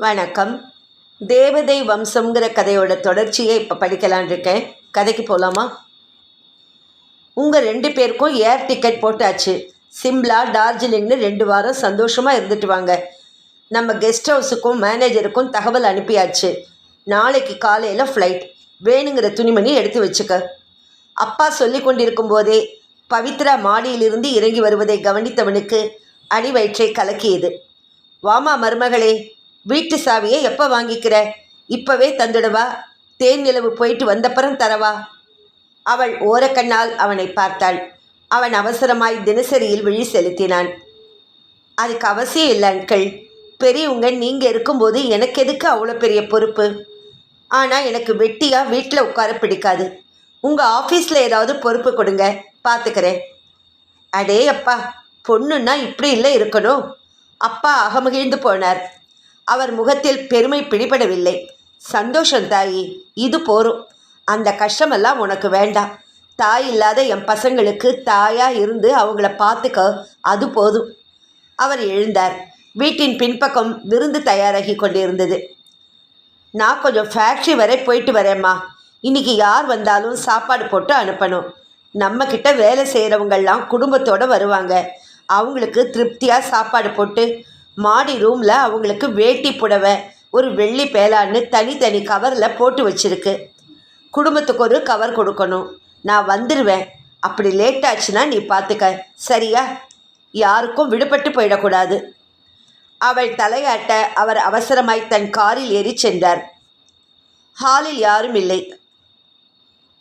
வணக்கம். தேவதை வம்சம்ங்கிற கதையோட தொடர்ச்சியை இப்போ படிக்கலான் இருக்கேன். கதைக்கு போகலாமா உங்கள் ரெண்டு பேருக்கும் ஏர் டிக்கெட் போட்டாச்சு. சிம்லா டார்ஜிலிங்னு ரெண்டு வாரம் சந்தோஷமாக இருந்துட்டு வாங்க. நம்ம கெஸ்ட் ஹவுஸுக்கும் மேனேஜருக்கும் தகவல் அனுப்பியாச்சு. நாளைக்கு காலையில் ஃப்ளைட் வேணுங்கிற துணிமணி எடுத்து வச்சுக்க. அப்பா சொல்லி கொண்டிருக்கும் போதே பவித்ரா மாடியிலிருந்து இறங்கி வருவதை கவனித்தவனுக்கு அடிவயிற்றை கலக்கியது. வாமா மருமகளே வீட்டு சாவியை எப்போ வாங்கிக்கிற? இப்போவே தந்துடுவா. தேன் நிலவு போயிட்டு வந்தப்புறம் தரவா. அவள் ஓரக்கண்ணால் அவனை பார்த்தாள். அவன் அவசரமாய் தினசரியில் விழி செலுத்தினான். அதுக்கு அவசியம் இல்லை அங்கிள். பெரியவங்க நீங்கள் இருக்கும்போது எனக்கு எதுக்கு அவ்வளோ பெரிய பொறுப்பு? ஆனால் எனக்கு வெட்டியாக வீட்டில் உட்கார பிடிக்காது. உங்கள் ஆஃபீஸில் ஏதாவது பொறுப்பு கொடுங்க. பார்த்துக்கிறேன் அடே அப்பா பொண்ணுன்னா இப்படி இல்லை இருக்கணும். அப்பா அகமகிழ்ந்து போனார். அவர் முகத்தில் பெருமை பிடிபடவில்லை. சந்தோஷம் தாயி இது போரும். அந்த கஷ்டமெல்லாம் உனக்கு வேண்டாம். தாய் இல்லாத என் பசங்களுக்கு தாயா இருந்து அவங்கள பார்த்துக்க அது போதும். அவர் எழுந்தார். வீட்டின் பின்பக்கம் விருந்து தயாராகி கொண்டிருந்தது. நான் கொஞ்சம் ஃபேக்ட்ரி வரை போயிட்டு வரேம்மா. இன்னைக்கு யார் வந்தாலும் சாப்பாடு போட்டு அனுப்பணும். நம்மக்கிட்ட வேலை செய்கிறவங்கெல்லாம் குடும்பத்தோடு வருவாங்க. அவங்களுக்கு திருப்தியாக சாப்பாடு போட்டு மாடி ரூமில் அவங்களுக்கு வேட்டி புடவை ஒரு வெள்ளி பேலான்னு தனித்தனி கவரில் போட்டு வச்சிருக்கு. குடும்பத்துக்கு ஒரு கவர் கொடுக்கணும். நான் வந்துடுவேன் அப்படி லேட் ஆச்சுன்னா நீ பார்த்துக்க சரியா? யாருக்கும் விடுபட்டு போயிடக்கூடாது. அவள் தலையாட்ட அவர் அவசரமாய் தன் காரில் ஏறி சென்றார். ஹாலில் யாரும் இல்லை.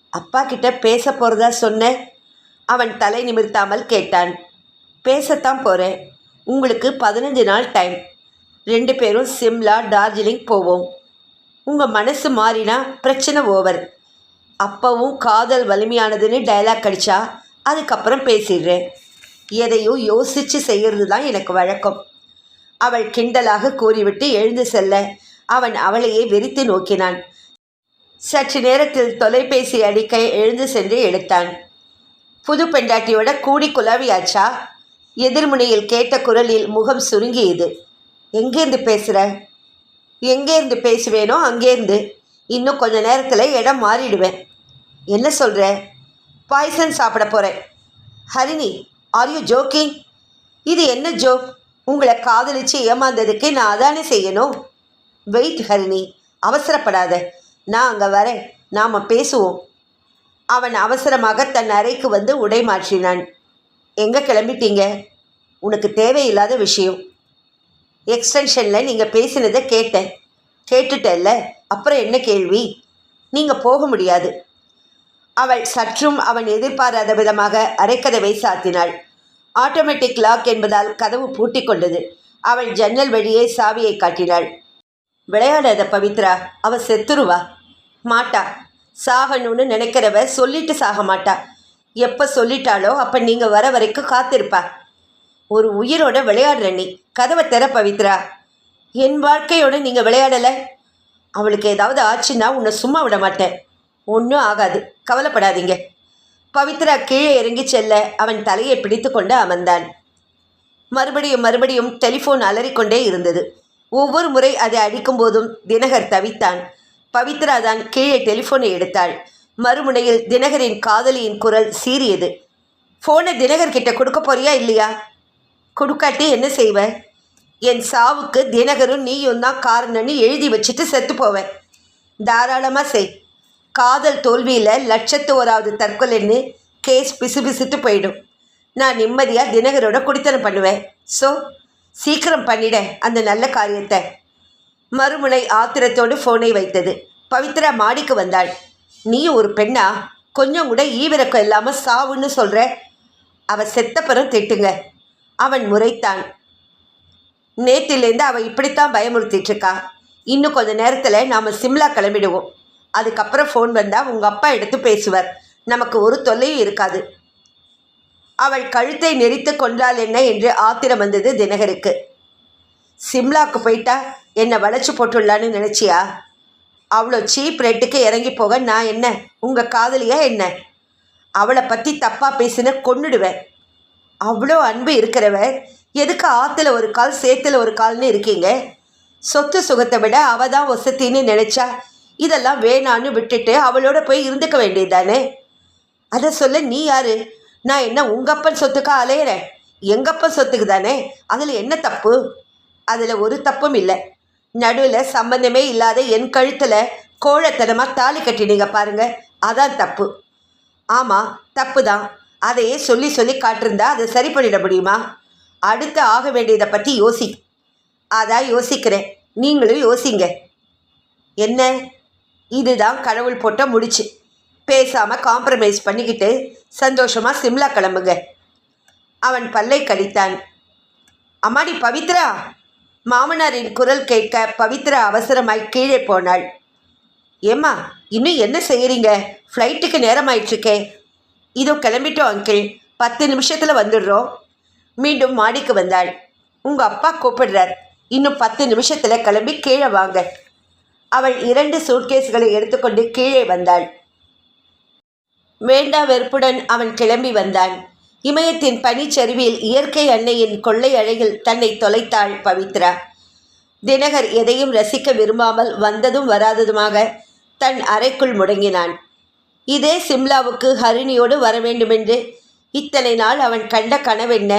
அப்பா கிட்ட பேச போகிறதா சொன்ன அவன் தலை நிமிர்த்தாமல் கேட்டான். பேசத்தான் போகிறேன் உங்களுக்கு பதினஞ்சு நாள் டைம் ரெண்டு பேரும் சிம்லா டார்ஜிலிங் போவோம். உங்கள் மனசு மாறினா பிரச்சனை ஓவர் அப்பவும் காதல் வலிமையானதுன்னு டயலாக் அடித்தா அதுக்கப்புறம் பேசிடுறேன். எதையும் யோசித்து செய்கிறது தான் எனக்கு வழக்கம். அவள் கிண்டலாக கூறிவிட்டு எழுந்து செல்ல அவன் அவளையே வெறித்து நோக்கினான். சற்று நேரத்தில் தொலைபேசி அடிக்க எழுந்து சென்று எடுத்தான். புது பெண்டாட்டியோட கூடி குலாவியாச்சா எதிர்முனையில் கேட்ட குரலில் முகம் சுருங்கியது. எங்கேருந்து பேசுகிற எங்கேருந்து பேசுவேனோ அங்கேருந்து. இன்னும் கொஞ்ச நேரத்தில் இடம் மாறிடுவேன். என்ன சொல்கிற பாய்சன் சாப்பிட போகிறேன் ஹரிணி ஆர் யூ ஜோக்கிங் இது என்ன ஜோக் உங்களை காதலிச்சு ஏமாந்ததுக்கு நான் அதானே செய்யணும்? வெயிட் ஹரிணி அவசரப்படாத. நான் அங்கே வரேன். நாம் பேசுவோம். அவன் அவசரமாக தன் அறைக்கு வந்து உடை மாற்றினான். எங்கே கிளம்பிட்டீங்க? உனக்கு தேவையில்லாத விஷயம். எக்ஸ்டென்ஷனில் நீங்கள் பேசினதை கேட்டேன். கேட்டுட்டல்ல? அப்புறம் என்ன கேள்வி? நீங்கள் போக முடியாது. அவள் சற்றும் அவன் எதிர்பாராத விதமாக அரைக்கதவை சாத்தினாள். ஆட்டோமேட்டிக் லாக் என்பதால் கதவு பூட்டி கொண்டது. அவள் ஜன்னல் வழியே சாவியை காட்டினாள். விளையாடாத பவித்ரா அவ செத்துருவா. மாட்டா. சாகணும்னு நினைக்கிறவ சொல்லிட்டு சாக மாட்டா. எப்போ சொல்லிட்டாலோ அப்போ நீங்கள் வர வரைக்கும் காத்திருப்பா. ஒரு உயிரோட விளையாடுற நீ. கதவை தர பவித்ரா. என் வாழ்க்கையோட நீங்கள் விளையாடலை? அவளுக்கு ஏதாவது ஆச்சுன்னா உன்னை சும்மா விட மாட்டேன். ஒன்றும் ஆகாது. கவலைப்படாதீங்க. பவித்ரா கீழே இறங்கி செல்ல அவன் தலையை பிடித்து கொண்டு அமர்ந்தான். மறுபடியும் மறுபடியும் டெலிஃபோன் அலறிக்கொண்டே இருந்தது. ஒவ்வொரு முறை அதை அடிக்கும்போதும் தினகர் தவித்தான். பவித்ரா தான் கீழே டெலிஃபோனை எடுத்தாள். மறுமுனையில் தினகரின் காதலியின் குரல் சீறியது. ஃபோனை தினகர் கிட்ட கொடுக்க போறியா இல்லையா? கொடுக்காட்டி என்ன செய்வ? என் சாவுக்கு தினகரும் நீயும் தான் காரணம்னு எழுதி வச்சுட்டு செத்து போவேன் தாராளமாக செய். காதல் தோல்வியில் லட்சத்து ஓராவது தற்கொலைன்னு கேஸ் பிசுபிசுத்து போயிடும். நான் நிம்மதியாக தினகரோட குடித்தனம் பண்ணுவேன். ஸோ சீக்கிரம் பண்ணிட அந்த நல்ல காரியத்தை. மறுமுனை ஆத்திரத்தோடு ஃபோனை வைத்தது. பவித்ரா மாடிக்கு வந்தாள். நீ ஒரு பெண்ணா? கொஞ்சம் கூட ஈவிரக்கம் இல்லாமல் சாவுன்னு சொல்கிற அவ செத்தப்பறம் திட்டுங்க. அவன் முறைத்தான். நேத்திலேருந்து அவள் இப்படித்தான் பயமுறுத்திட்டுருக்கா இன்னும் கொஞ்ச நேரத்தில் நாம் சிம்லா கிளம்பிடுவோம். அதுக்கப்புறம் ஃபோன் வந்தால் உங்கள் அப்பா எடுத்து பேசுவார். நமக்கு ஒரு தொல்லையும் இருக்காது. அவள் கழுத்தை நெரித்து கொண்டாள் என்ன என்று ஆத்திரம் வந்தது தினகருக்கு. சிம்லாக்கு போயிட்டா? என்னை வளைச்சு போட்டுள்ளான்னு நினச்சியா? அவ்வளோ சீப் ரேட்டுக்கு இறங்கி போக நான் என்ன? உங்கள் காதலியா என்ன? அவளை பற்றி தப்பாக பேசின கொன்னுடுவேன். அவ்வளோ அன்பு இருக்கிறவ எதுக்கு ஆற்றுல ஒரு கால் சேத்துல ஒரு கால்னு இருக்கீங்க? சொத்து சுகத்தை விட அவள் தான் ஒசத்தின்னு நினச்சா இதெல்லாம் வேணான்னு விட்டுட்டு அவளோட போய் இருந்துக்க வேண்டியதானே அதை சொல்ல நீ யாரு? நான் என்ன உங்க அப்பன் சொத்துக்கா அலையிறேன்? எங்கப்பன் சொத்துக்கு தானே அதில் என்ன தப்பு? அதில் ஒரு தப்பும் இல்லை. நடுவில் சம்பந்தமே இல்லாத என் கழுத்தில் கோழத்தனமாக தாலி கட்டினீங்க பாருங்க. அதான் தப்பு. ஆமாம் தப்பு தான் அதையே சொல்லி சொல்லி காட்டிருந்தா அதை சரி பண்ணிட முடியுமா? அடுத்து ஆக வேண்டியதை பற்றி யோசி. அதான் யோசிக்கிறேன். நீங்களும் யோசிங்க. என்ன? இதுதான் கடவுள் போட்ட முடிச்சு. பேசாமல் காம்ப்ரமைஸ் பண்ணிக்கிட்டு சந்தோஷமாக சிம்லா கிளம்புங்க. அவன் பல்லை கடித்தான். அம்மாடி பவித்ரா? மாமனாரின் குரல் கேட்க பவித்ரா அவசரமாய் கீழே போனாள். ஏம்மா இன்னும் என்ன செய்கிறீங்க ஃப்ளைட்டுக்கு நேரம் ஆயிட்டுருக்கே இதோ கிளம்பிட்டோம் அங்கிள் பத்து நிமிஷத்தில் வந்துடுறோம். மீண்டும் மாடிக்கு வந்தாள். உங்கள் அப்பா கூப்பிடுறார். இன்னும் பத்து நிமிஷத்தில் கிளம்பி கீழே வாங்க. அவள் இரண்டு சூட்கேஸ்களை எடுத்துக்கொண்டு கீழே வந்தாள். வேண்டா வெறுப்புடன் அவன் கிளம்பி வந்தான். இமயத்தின் பனிச்சரிவில் இயற்கை அன்னையின் கொள்ளை அழகில் தன்னை தொலைத்தாள் பவித்ரா. தினகர் எதையும் ரசிக்க விரும்பாமல் வந்ததும் வராததுமாக தன் அறைக்குள் முடங்கினான். இதே சிம்லாவுக்கு ஹரிணியோடு வர வேண்டுமென்று இத்தனை நாள் அவன் கண்ட கனவென்ன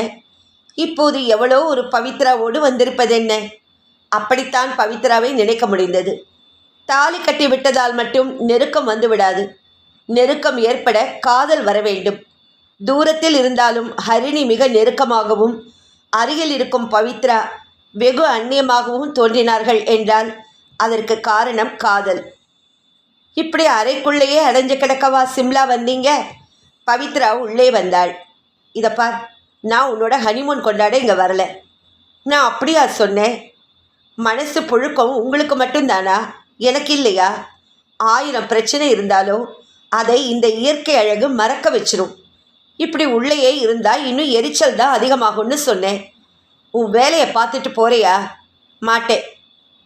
இப்போது எவ்வளோ ஒரு பவித்ராவோடு வந்திருப்பதென்ன? அப்படித்தான் பவித்ராவை நினைக்க முடிந்தது. தாலி கட்டி விட்டதால் மட்டும் நெருக்கம் வந்துவிடாது. நெருக்கம் ஏற்பட காதல் வர வேண்டும். தூரத்தில் இருந்தாலும் ஹரிணி மிக நெருக்கமாகவும் அருகில் இருக்கும் பவித்ரா வெகு அந்நியமாகவும் தோன்றினார்கள் என்றால் அதற்கு காரணம் காதல். இப்படி அறைக்குள்ளேயே அடைஞ்சு கிடக்கவா சிம்லா வந்தீங்க? பவித்ரா உள்ளே வந்தாள். இதப்பா நான் உன்னோட ஹனிமூன் கொண்டாட இங்கே வரல. நான் அப்படியா சொன்னேன்? மனசு புழுக்கம் உங்களுக்கு மட்டும்தானா? எனக்கு இல்லையா? ஆயிரம் பிரச்சனை இருந்தாலும் அதை இந்த இயற்கை அழகு மறக்க வச்சிரும். இப்படி உள்ளேயே இருந்தால் இன்னும் எரிச்சல் தான் அதிகமாகும்னு சொன்னேன். உன் வேலையை பார்த்துட்டு போறியா? மாட்டேன்.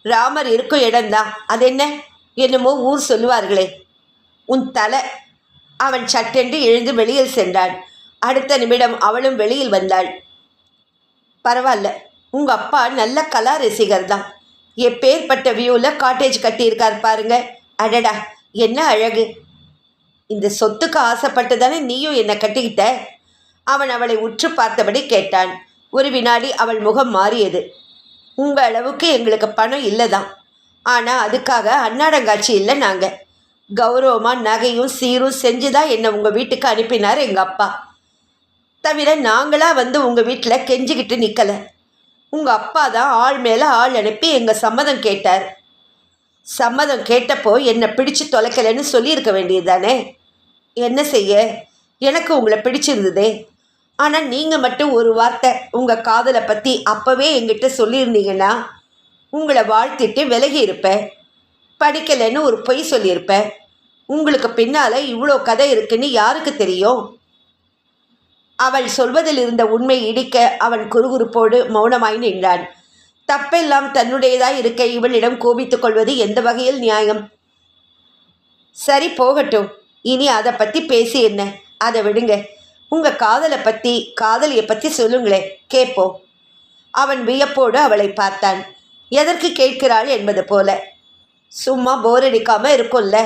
ராமர் இருக்கும் இடம்தான் அது என்ன? என்னமோ ஊர் சொல்லுவார்களே. உன் தலை. அவன் சட்டென்று எழுந்து வெளியில் சென்றான் அடுத்த நிமிடம் அவளும் வெளியில் வந்தாள். பரவாயில்ல. உங்கள் அப்பா நல்ல கலா ரசிகர் தான். எப்பேற்பட்ட வியூவில் காட்டேஜ் கட்டியிருக்கார் பாருங்க. அடடா என்ன அழகு. இந்த சொத்துக்கு ஆசைப்பட்டு தானே நீயும் என்னை கட்டிக்கிட்ட? அவன் அவளை உற்று பார்த்தபடி கேட்டான். ஒரு வினாடி அவள் முகம் மாறியது. உங்கள் அளவுக்கு எங்களுக்கு பணம் இல்லை தான் ஆனால் அதுக்காக அன்னாடங்காட்சி இல்லை நாங்கள் கௌரவமாக நகையும் சீரும் செஞ்சு தான் என்னை உங்கள் வீட்டுக்கு அனுப்பினார் எங்கள் அப்பா. தவிர நாங்களாக வந்து உங்கள் வீட்டில் கெஞ்சிக்கிட்டு நிற்கலை உங்கள் அப்பா தான் ஆள் மேலே ஆள் அனுப்பி எங்கள் சம்மதம் கேட்டார். சம்மதம் கேட்டப்போ என்னை பிடிச்சு தொலைக்கலைன்னு சொல்லியிருக்க வேண்டியது தானே என்ன செய்ய? எனக்கு உங்களை பிடிச்சிருந்ததே. ஆனால் நீங்கள் மட்டும் ஒரு வார்த்தை உங்கள் காதலை பற்றி அப்போவே எங்கிட்ட சொல்லியிருந்தீங்கன்னா உங்களை வாழ்த்திட்டு விலகி இருப்பேன் படிக்கலைன்னு ஒரு பொய் சொல்லியிருப்பேன் உங்களுக்கு பின்னால் இவ்வளோ கதை இருக்குன்னு யாருக்கு தெரியும்? அவள் சொல்வதில் இருந்த உண்மை இடிக்க அவன் குறுகுறுப்போடு மௌனமாய் நின்றான். தப்பெல்லாம் தன்னுடையதாய் இருக்க இவளிடம் கோபித்துக் கொள்வது எந்த வகையில் நியாயம்? சரி போகட்டும். இனி அதை பற்றி பேசி என்ன? அதை விடுங்க. உங்கள் காதலை பற்றி காதலியை பற்றி சொல்லுங்களேன். கேட்போம் அவன் வியப்போடு அவளை பார்த்தான். எதற்கு கேட்கிறாள் என்பது போல. சும்மா போர் அடிக்காமல் இருக்கும்ல.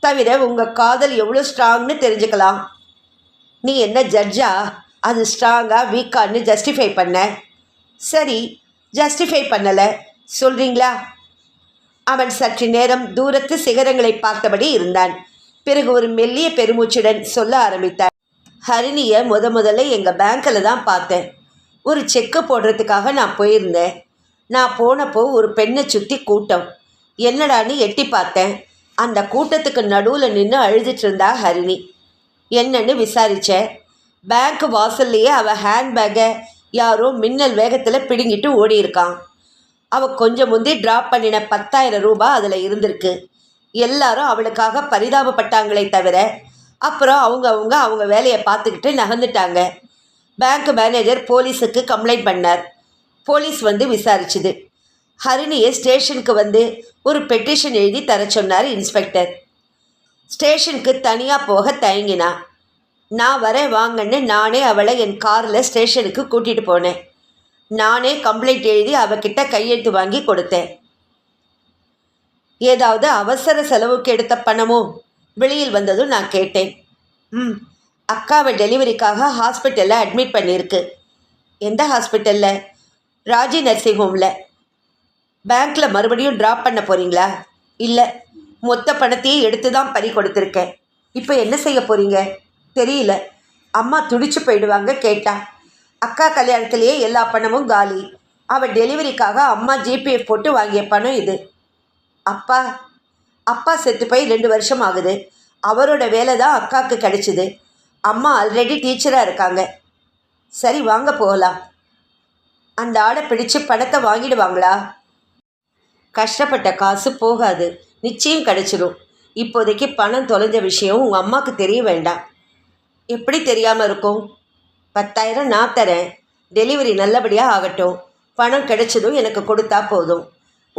தவிர உங்கள் காதல் எவ்வளோ ஸ்ட்ராங்னு தெரிஞ்சுக்கலாம். நீ என்ன ஜட்ஜா அது ஸ்ட்ராங்காக வீக்கான்னு ஜஸ்டிஃபை பண்ண. சரி ஜஸ்டிஃபை பண்ணலை. சொல்கிறீங்களா அவன் சற்று நேரம் தூரத்து சிகரங்களை பார்த்தபடி இருந்தான். பிறகு ஒரு மெல்லிய பெருமூச்சுடன் சொல்ல ஆரம்பித்தார். ஹரிணியை முத முதல்ல எங்கள் பேங்க்கில் தான் பார்த்தேன். ஒரு செக்கு போடுறதுக்காக நான் போயிருந்தேன். நான் போனப்போ ஒரு பெண்ணை சுற்றி கூட்டம். என்னடான்னு எட்டி பார்த்தேன். அந்த கூட்டத்துக்கு நடுவில் நின்று அழுதுட்டு இருந்தா ஹரிணி. என்னன்னு விசாரித்தேன் பேங்க் வாசல்லையே அவள் ஹேண்ட்பேக்கை யாரோ மின்னல் வேகத்தில் பிடுங்கிட்டு ஓடி இருக்கான் அவள் கொஞ்சம் முந்தி ட்ராப் பண்ணின பத்தாயிரம் ரூபாய் அதில் இருந்திருக்கு. எல்லாரும் அவளுக்காக பரிதாபப்பட்டாங்களே தவிர அப்புறம் அவங்க அவங்க அவங்க வேலையை பார்த்துக்கிட்டு நகர்ந்துட்டாங்க. பேங்க் மேனேஜர் போலீஸுக்கு கம்ப்ளைண்ட் பண்ணார். போலீஸ் வந்து விசாரிச்சுது. ஹரிணியை ஸ்டேஷனுக்கு வந்து ஒரு பெட்டிஷன் எழுதி தர சொன்னார் இன்ஸ்பெக்டர். ஸ்டேஷனுக்கு தனியாக போக தயங்கினா நான் வரேன் வாங்கன்னு நானே அவளை என் காரில் ஸ்டேஷனுக்கு கூட்டிகிட்டு போனேன். நானே கம்ப்ளைண்ட் எழுதி அவகிட்ட கையெழுத்து வாங்கி கொடுத்தேன். ஏதாவது அவசர செலவுக்கு எடுத்த பணமோ? வெளியில் வந்ததும் நான் கேட்டேன். ம் அக்காவை டெலிவரிக்காக ஹாஸ்பிட்டலில் அட்மிட் பண்ணியிருக்கு எந்த ஹாஸ்பிட்டலில்? ராஜி நர்சிங் ஹோமில். பேங்க்கில் மறுபடியும் ட்ராப் பண்ண போகிறீங்களா இல்லை மொத்த பணத்தையே எடுத்து தான் பறி கொடுத்துருக்கேன். இப்போ என்ன செய்ய போகிறீங்க தெரியல. அம்மா துடிச்சு போயிடுவாங்க கேட்டா. அக்கா கல்யாணத்திலேயே எல்லா பணமும் காலி. அவள் டெலிவரிக்காக அம்மா ஜிபிஎஃப் போட்டு வாங்கிய பணம் இது. அப்பா அப்பா செத்து போய் ரெண்டு வருஷம் ஆகுது அவரோட வேலை தான் அக்காவுக்கு கிடைச்சிது. அம்மா ஆல்ரெடி டீச்சராக இருக்காங்க. சரி வாங்க போகலாம். அந்த ஆடை பிடிச்சு பணத்தை வாங்கிடுவாங்களா? கஷ்டப்பட்ட காசு போகாது. நிச்சயம் கிடச்சிரும். இப்போதைக்கு பணம் தொலைஞ்ச விஷயம் உங்கள் அம்மாவுக்கு தெரிய வேண்டாம். எப்படி தெரியாமல் இருக்கும்? பத்தாயிரம் நான் தரேன். டெலிவரி நல்லபடியாக ஆகட்டும். பணம் கிடைச்சதும் எனக்கு கொடுத்தா போதும்.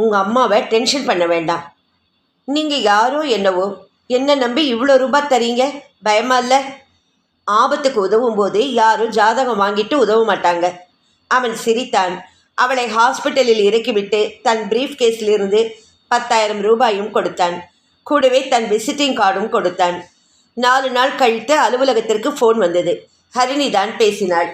உங்கள் அம்மாவை டென்ஷன் பண்ண வேண்டாம். நீங்கள் யாரோ என்னவோ என்ன நம்பி இவ்வளோ ரூபாய் தரீங்க? பயமா இல்லை? ஆபத்துக்கு உதவும் போது யாரும் ஜாதகம் வாங்கிட்டு உதவ மாட்டாங்க. அவன் சிரித்தான். அவளை ஹாஸ்பிட்டலில் இறக்கிவிட்டு தன் பிரீஃப் கேஸிலிருந்து பத்தாயிரம் ரூபாயும் கொடுத்தான். கூடவே தன் விசிட்டிங் கார்டும் கொடுத்தான். நாலு நாள் கழித்து அலுவலகத்திற்கு ஃபோன் வந்தது. ஹரிணி தான் பேசினாள்.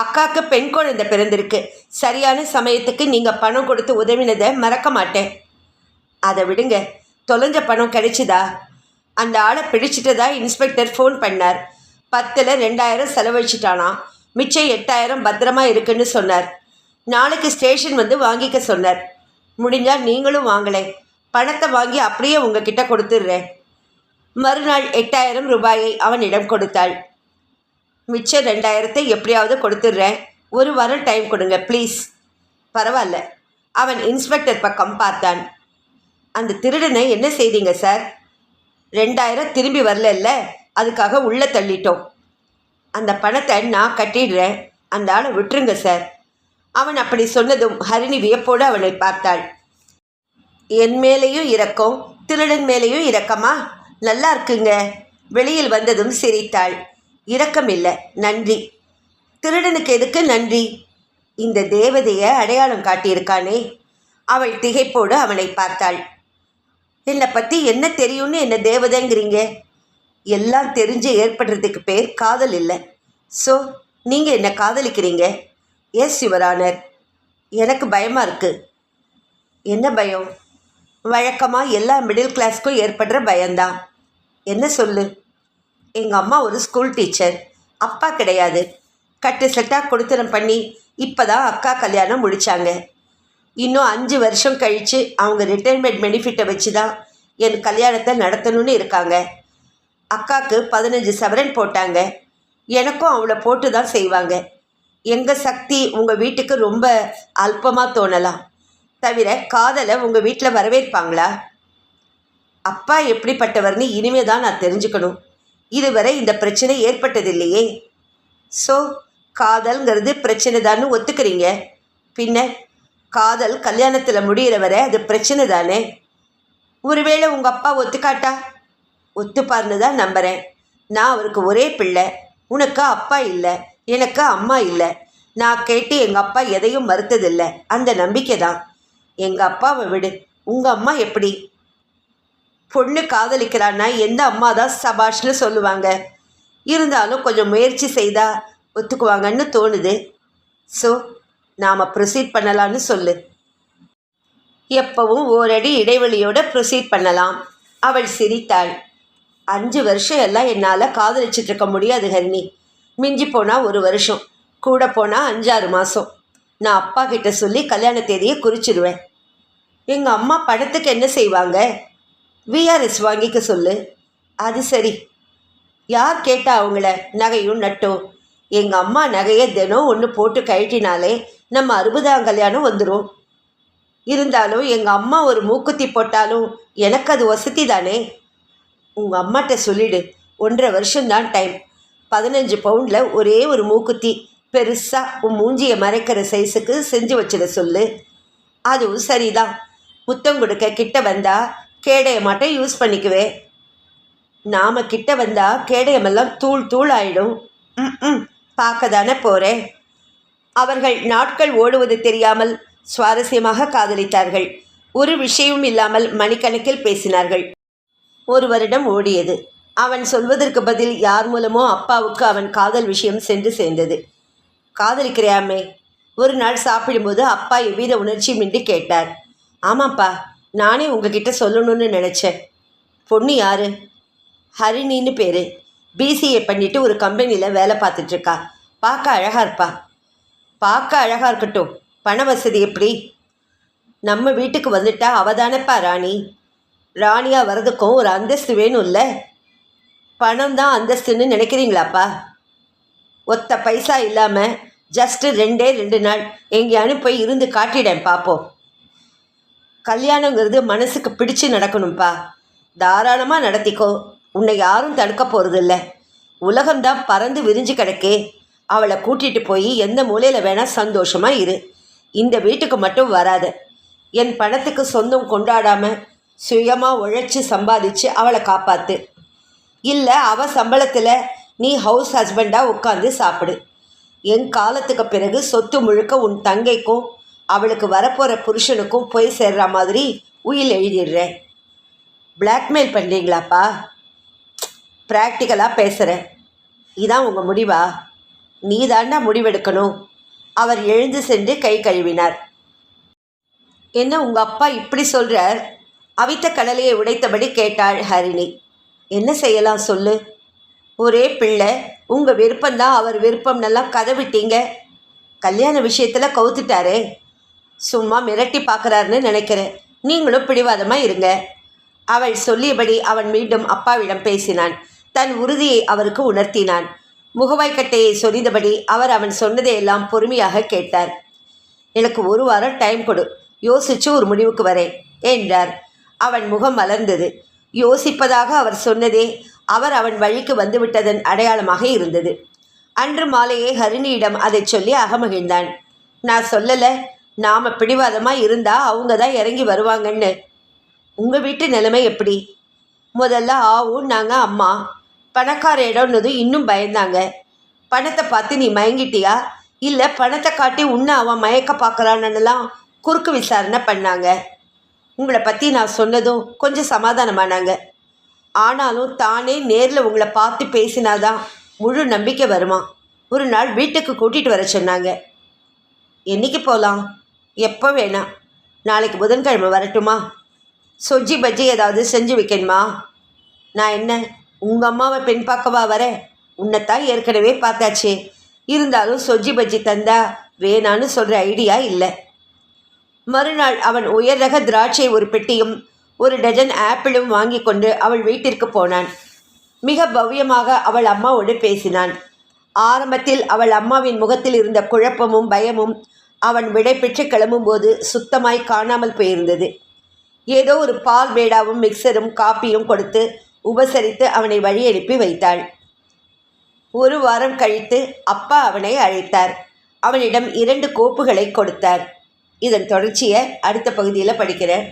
அக்காக்கு பெண் குழந்தை பிறந்திருக்கு. சரியான சமயத்துக்கு நீங்கள் பணம் கொடுத்து உதவினதை மறக்க மாட்டேன். அதை விடுங்க. தொலைஞ்ச பணம் கிடைச்சிதா? அந்த ஆளை பிடிச்சிட்டதா இன்ஸ்பெக்டர் ஃபோன் பண்ணார். பத்தில் ரெண்டாயிரம் செலவழிச்சிட்டானா? மிச்சம் எட்டாயிரம் பத்திரமா இருக்குன்னு சொன்னார். நாளைக்கு ஸ்டேஷன் வந்து வாங்கிக்க சொன்னார். முடிஞ்சால் நீங்களும் வாங்கலை பணத்தை வாங்கி அப்படியே உங்ககிட்ட கொடுத்துட்றேன். மறுநாள் எட்டாயிரம் ரூபாயை அவனிடம் கொடுத்தாள். மிச்சம் ரெண்டாயிரத்தை எப்படியாவது கொடுத்துட்றேன். ஒரு வாரம் டைம் கொடுங்க ப்ளீஸ் பரவாயில்ல. அவன் இன்ஸ்பெக்டர் பக்கம் பார்த்தான். அந்த திருடனை என்ன செய்தீங்க சார் ரெண்டாயிரம் திரும்பி வரல அதுக்காக உள்ளே தள்ளிட்டோம். அந்த பணத்தை நான் கட்டிடுறேன். அந்த ஆளை விட்டுருங்க சார் அவன் அப்படி சொன்னதும் ஹரிணி வியப்போடு அவனை பார்த்தாள். என் மேலேயும் இறக்கம் திருடன் மேலேயும் இறக்கமா நல்லா இருக்குங்க. வெளியில் வந்ததும் சிரித்தாள். இரக்கம் இல்லை நன்றி. திருடனுக்கு எதுக்கு நன்றி? இந்த தேவதையை அடையாளம் காட்டியிருக்கானே. அவள் திகைப்போடு அவனை பார்த்தாள். என்னை பற்றி என்ன தெரியும்னு என்ன தேவதைங்கிறீங்க? எல்லாம் தெரிஞ்சு ஏற்படுறதுக்கு பேர் காதல் இல்லை. ஸோ நீங்கள் என்ன காதலிக்கிறீங்க? எஸ் யுவரானர் எனக்கு பயமாக இருக்குது என்ன பயம்? வழக்கமாக எல்லா மிடில் கிளாஸ்க்கும் ஏற்படுற பயம்தான். என்ன சொல்லு? எங்கள் அம்மா ஒரு ஸ்கூல் டீச்சர் அப்பா கிடையாது. கட்டு செட்டாக கொடுத்தனம் பண்ணி இப்போ தான் அக்கா கல்யாணம் முடித்தாங்க இன்னும் அஞ்சு வருஷம் கழித்து அவங்க ரிட்டைர்மெண்ட் பெனிஃபிட்டை வச்சு தான் என் கல்யாணத்தை நடத்தணும்னு இருக்காங்க. அக்காவுக்கு பதினஞ்சு சவரன் போட்டாங்க. எனக்கும் அவளை போட்டு தான் செய்வாங்க. எங்கள் சக்தி உங்கள் வீட்டுக்கு ரொம்ப அல்பமாக தோணலாம் தவிர காதலை உங்கள் வீட்டில் வரவேற்பாங்களா? அப்பா எப்படிப்பட்டவர்னு இனிமே தான் நான் தெரிஞ்சுக்கணும். இதுவரை இந்த பிரச்சனை ஏற்பட்டதில்லையே. ஸோ காதல்ங்கிறது பிரச்சனை தான்னு ஒத்துக்கிறீங்க. பின்ன காதல் கல்யாணத்தில் முடிகிற வரை அது பிரச்சனை தானே ஒருவேளை உங்கள் அப்பா ஒத்துக்காட்டா? ஒத்துப்பார்னு தான் நம்புகிறேன் நான் அவருக்கு ஒரே பிள்ளை. உனக்கு அப்பா இல்லை. எனக்கு அம்மா இல்லை. நான் கேட்டு எங்கள் அப்பா எதையும் மறுத்ததில்லை. அந்த நம்பிக்கை தான் எங்கள் அப்பாவை விடு. உங்கள் அம்மா எப்படி? பொண்ணு காதலிக்கிறான்னா எந்த அம்மா தான் சபாஷ்னு சொல்லுவாங்க. இருந்தாலும் கொஞ்சம் முயற்சி செய்தால் ஒத்துக்குவாங்கன்னு தோணுது. ஸோ நாம் ப்ரொசீட் பண்ணலான்னு சொல்லு. எப்பவும் ஓரடி இடைவெளியோட ப்ரொசீட் பண்ணலாம். அவள் சிரித்தாள். அஞ்சு வருஷம் எல்லாம் என்னால் காதலிச்சிட்டு இருக்க முடியாது ஹரிணி. மிஞ்சி போனால் ஒரு வருஷம் கூட போனால் அஞ்சாறு மாதம் நான் அப்பா கிட்ட சொல்லி கல்யாண தேதியை குறிச்சிடுவேன். எங்கள் அம்மா படத்துக்கு என்ன செய்வாங்க? விஆர்எஸ் வாங்கிக்க சொல்லு. அது சரி. யார் கேட்டா அவங்கள? நகையும் நட்டும். எங்கள் அம்மா நகையை தினம் ஒன்று போட்டு கழட்டினாலே நம்ம அறுபதாம் கல்யாணம் வந்துடும் இருந்தாலும் எங்கள் அம்மா ஒரு மூக்குத்தி போட்டாலும் எனக்கு அது வசதி தானே? உங்கள் அம்மாட்ட சொல்லிடு. ஒன்றரை வருஷம்தான் டைம் பதினஞ்சு பவுண்டில் ஒரே ஒரு மூக்குத்தி. பெருசாக உன் மூஞ்சியை மறைக்கிற சைஸுக்கு செஞ்சு வச்சிட சொல்லு. அதுவும் சரிதான். முத்தம் கொடுக்க கிட்ட வந்தால் கேடய மட்டும் யூஸ் பண்ணிக்குவேன். நாம் கிட்ட வந்தா கேடயமெல்லாம் தூள் தூள் ஆயிடும். ம் ம் பார்க்க தானே போகிறேன் அவர்கள் நாட்கள் ஓடுவது தெரியாமல் சுவாரஸ்யமாக காதலித்தார்கள். ஒரு விஷயமும் இல்லாமல் மணிக்கணக்கில் பேசினார்கள். ஒரு வருடம் ஓடியது. அவன் சொல்வதற்கு பதில் யார் மூலமோ அப்பாவுக்கு அவன் காதல் விஷயம் சென்று சேர்ந்தது. காதலிக்கிறையாமே? ஒரு நாள் சாப்பிடும்போது அப்பா எவ்வித உணர்ச்சியுமின்றி கேட்டார். ஆமாப்பா நானே உங்ககிட்ட சொல்லணும்னு நினச்சேன். பொண்ணு யாரு? ஹரிணின்னு பேர். பிசிஏ பண்ணிட்டு ஒரு கம்பெனியில் வேலை பார்த்துட்ருக்கா. பார்க்க அழகா இருப்பா. பார்க்க அழகாக இருக்கட்டும். பண வசதி எப்படி? நம்ம வீட்டுக்கு வந்துட்டா அவதானப்பா ராணி. ராணியாக வர்றதுக்கும் ஒரு அந்தஸ்து வேணும்ல. பணம் தான் அந்தஸ்துன்னு நினைக்கிறீங்களாப்பா? ஒத்த பைசா இல்லாமல் ஜஸ்ட்டு ரெண்டே ரெண்டு நாள் எங்கேயானு போய் இருந்து காட்டிடேன் பார்ப்போம் கல்யாணங்கிறது மனசுக்கு பிடிச்சு நடக்கணும்ப்பா தாராளமாக நடத்திக்கோ. உன்னை யாரும் தடுக்க போகிறதில்ல உலகம்தான் பறந்து விரிஞ்சு கிடக்கே. அவளை கூட்டிகிட்டு போய் எந்த மூலையில் வேணால் சந்தோஷமாக இரு. இந்த வீட்டுக்கு மட்டும் வராத. என் பணத்துக்கு சொந்தம் கொண்டாடாமல் சுயமாக உழைச்சி சம்பாதிச்சு அவளை காப்பாற்று இல்லை அவ சம்பளத்தில் நீ ஹவுஸ் ஹஸ்பண்டாக உட்காந்து சாப்பிடு. என் காலத்துக்கு பிறகு சொத்து முழுக்க உன் தங்கைக்கும் அவளுக்கு வரப்போகிற புருஷனுக்கும் போய் சேர்ற மாதிரி உயில் எழுதிடுறேன் பிளாக்மெயில் பண்ணுறீங்களாப்பா ப்ராக்டிக்கலாக பேசுகிறேன் இதான் உங்கள் முடிவா? நீ தாண்டா முடிவெடுக்கணும். அவர் எழுந்து சென்று கை கழுவினார். என்ன உங்கள் அப்பா இப்படி சொல்கிறார் அவித்த கடலையை உடைத்தபடி கேட்டாள் ஹரிணி. என்ன செய்யலாம் சொல்லு? ஒரே பிள்ளை உங்கள் விருப்பம்தான் அவர் விருப்பம்னெல்லாம் கதை விட்டீங்க கல்யாண விஷயத்தில் கவுத்துட்டாரே. சும்மா மிரட்டி பார்க்குறாருன்னு நினைக்கிறேன். நீங்களும் பிடிவாதமாக இருங்க. அவள் சொல்லியபடி அவன் மீண்டும் அப்பாவிடம் பேசினான். தன் உறுதியை அவருக்கு உணர்த்தினான். முகவாய்க்கட்டையை சொரிந்தபடி அவர் அவன் சொன்னதையெல்லாம் பொறுமையாக கேட்டார். எனக்கு ஒரு வாரம் டைம் கொடு. யோசிச்சு ஒரு முடிவுக்கு வரேன் என்றார். அவன் முகம் மலர்ந்தது. யோசிப்பதாக அவர் சொன்னதே அவர் அவன் வழிக்கு வந்துவிட்டதன் அடையாளமாக இருந்தது. அன்று மாலையே ஹரிணியிடம் அதை சொல்லி அகமகிழ்ந்தான். நான் சொல்லலை. நாம் பிடிவாதமாக இருந்தால் அவங்க தான் இறங்கி வருவாங்கன்னு. உங்கள் வீட்டு நிலைமை எப்படி? முதல்ல ஆவும் நாங்கள் அம்மா. பணக்கார இடம்னது இன்னும் பயந்தாங்க. பணத்தை பார்த்து நீ மயங்கிட்டியா? இல்லை பணத்தை காட்டி உன்னை அவன் மயக்க பார்க்குறான்னுலாம் குறுக்கு விசாரணை பண்ணாங்க. உங்களை பற்றி நான் சொன்னதும் கொஞ்சம் சமாதானமானாங்க. ஆனாலும் தானே நேரில் உங்களை பார்த்து பேசினாதான் முழு நம்பிக்கை வருமா? ஒரு நாள் வீட்டுக்கு கூட்டிகிட்டு வர சொன்னாங்க. என்னைக்கு போகலாம் எப்போ வேணாம் நாளைக்கு புதன்கிழமை வரட்டுமா? சொஜ்ஜி பஜ்ஜி ஏதாவது செஞ்சு வைக்கணுமா? நான் என்ன உங்கள் அம்மாவை பெண் பார்க்கவா வர? உன்னைத்தான் ஏற்கனவே பார்த்தாச்சே. இருந்தாலும் சொஜ்ஜி பஜ்ஜி தந்தா வேணான்னு சொல்கிற ஐடியா இல்லை. மறுநாள் அவன் உயர் ரக திராட்சை ஒரு பெட்டியும் ஒரு டஜன் ஆப்பிளும் வாங்கி கொண்டு அவள் வீட்டிற்கு போனான். மிக பவ்யமாக அவள் அம்மாவோடு பேசினான். ஆரம்பத்தில் அவள் அம்மாவின் முகத்தில் இருந்த குழப்பமும் பயமும் அவன் விடை பெற்று கிளம்பும்போது சுத்தமாய் காணாமல் போயிருந்தது. ஏதோ ஒரு பால் பேடாவும் மிக்சரும் காப்பியும் கொடுத்து உபசரித்து அவனை வழி எழுப்பி வைத்தாள். ஒரு வாரம் கழித்து அப்பா அவனை அழைத்தார். அவனிடம் இரண்டு கோப்புகளை கொடுத்தார். இதன் தொடர்ச்சியை அடுத்த பகுதியில் படிக்கிறேன்.